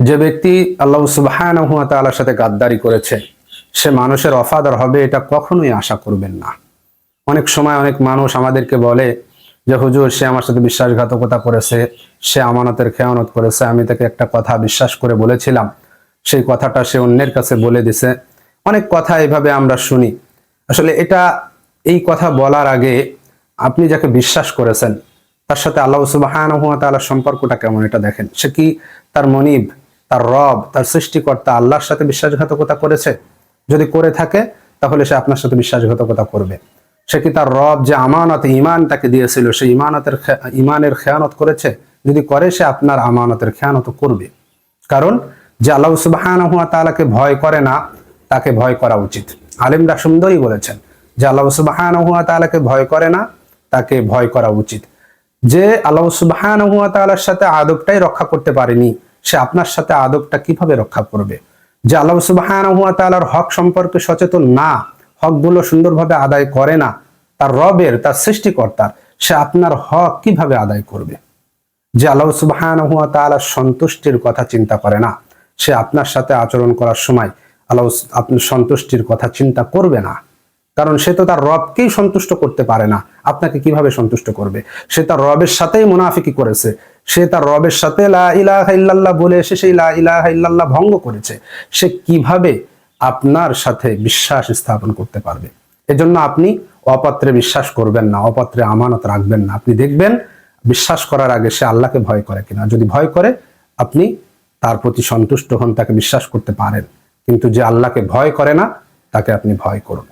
যে ব্যক্তি আল্লাহ সুবহানাহু ওয়া তাআলার সাথে গাদ্দারি করেছে, সে মানুষের অফাদার হবে এটা কখনোই আশা করবেন না। অনেক সময় অনেক মানুষ আমাদেরকে বলে যে, হুজুর, সে আমার সাথে বিশ্বাসঘাতকতা করেছে, সে আমানতের খেয়ানত করেছে, আমি তাকে একটা কথা বিশ্বাস করে বলেছিলাম, সেই কথাটা সে অন্যের কাছে বলে দিছে। অনেক কথা এভাবে আমরা শুনি। আসলে এটা, এই কথা বলার আগে আপনি যাকে বিশ্বাস করেছেন, তার সাথে আল্লাহ তাআলার সম্পর্কটা কেমন এটা দেখেন। সে কি তার মনিব? তার রব, তার সৃষ্টিকর্তা আল্লাহর সাথে বিশ্বাসঘাতকতা করেছে। যদি করে থাকে, তাহলে সে আপনার সাথে বিশ্বাসঘাতকতা করবে। সে কি তার রব যে আমানত ইমান তাকে দিয়েছিল সেই ইমানতের ইমানের খেয়ানত করেছে? যদি করে, সে আপনার আমানতের খেয়ানত করবে। কারণ, যে আল্লাহ তাআলাকে ভয় করে না, তাকে ভয় করা উচিত। আলিমরা সুন্দরই বলেছেন, যে আল্লাহ তাআলাকে ভয় করে না, তাকে ভয় করা উচিত। যে আল্লাহ সুবহানাহু ওয়া তাআলার সাথে আদবটাই রক্ষা করতে পারেনি সে আপনার সাথে আদবটা কীভাবে রক্ষা করবে? যে আল্লাহ সুবহানাহু ওয়া তাআলার হক সম্পর্কে সচেতন না, হকগুলো সুন্দরভাবে আদায় করে না, তার রবের, তার সৃষ্টিকর্তার, সে আপনার হক কীভাবে আদায় করবে? যে আল্লাহ সুবহানাহু ওয়া তাআলার সন্তুষ্টির কথা চিন্তা করে না, সে আপনার সাথে আচরণ করার সময় আল্লাহ আপনার সন্তুষ্টির কথা চিন্তা করবে না। কারণ সে তো তার রবকেই সন্তুষ্ট করতে পারে না, আপনাকে কীভাবে সন্তুষ্ট করবে? সে তার রবের সাথেই মুনাফিকি করেছে সে তার রবের সাথে লা ইলাহা ইল্লাল্লাহ বলে এসে সেই লা ইলাহা ইল্লাল্লাহ ভঙ্গ করেছে। সে কীভাবে আপনার সাথে বিশ্বাস স্থাপন করতে পারবে? এজন্য আপনি অপাত্রে বিশ্বাস করবেন না, অপাত্রে আমানত রাখবেন না। আপনি দেখবেন বিশ্বাস করার আগে সে আল্লাহকে ভয় করে কিনা। যদি ভয় করে, আপনি তার প্রতি সন্তুষ্ট হন, তাকে বিশ্বাস করতে পারেন। কিন্তু যে আল্লাহকে ভয় করে না, তাকে আপনি ভয় করুন।